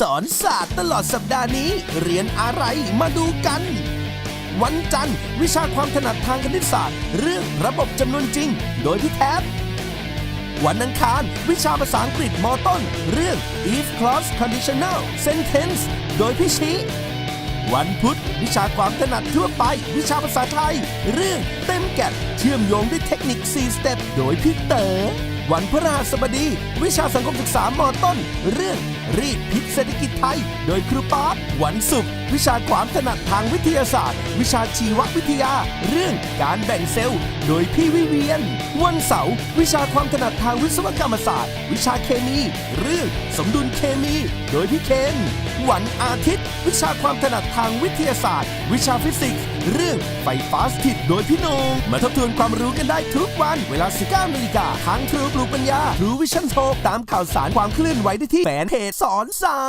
สอนศาสตร์ตลอดสัปดาห์นี้ เรียนอะไรมาดูกัน วันจันทร์วิชาความถนัดทางคณิตศาสตร์ เรื่องระบบจำนวนจริง โดยพี่แท็บวันอังคาร วิชาภาษาอังกฤษมต้น เรื่อง if clause conditional sentence โดยพี่ชิวันพุธ วิชาความถนัดทั่วไป วิชาภาษาไทย เรื่องเต็มแกะเชื่อมโยงด้วยเทคนิค 4 สเต็ปโดยพี่เต๋อ วันพฤหัสบดี วิชาสังคมศึกษามต้น เรื่องรีดพิษเศรษฐกิจไทย โดยครูป๊าบวันศุกร์วิชาความถนัดทางวิทยาศาสตร์ วิชาชีววิทยา เรื่องการแบ่งเซลล์ โดยพี่วิเวียน วันเสาร์วิชาความถนัดทางวิศวกรรมศาสตร์ วิชาเคมี เรื่องสมดุลเคมี โดยพี่เคน วันอาทิตย์ วิชาความถนัดทางวิทยาศาสตร์ วิชาฟิสิกส์ เรื่องไฟฟ้าสถิตโดยพี่นงมาทบทวนความรู้กันได้ทุกวัน เวลา 19นาฬิกาทางทรูปลูกปัญญาทรูวิชั่นโทตามข่าวสารความเคลื่อนไหวได้ที่แฟนเพจสอนสา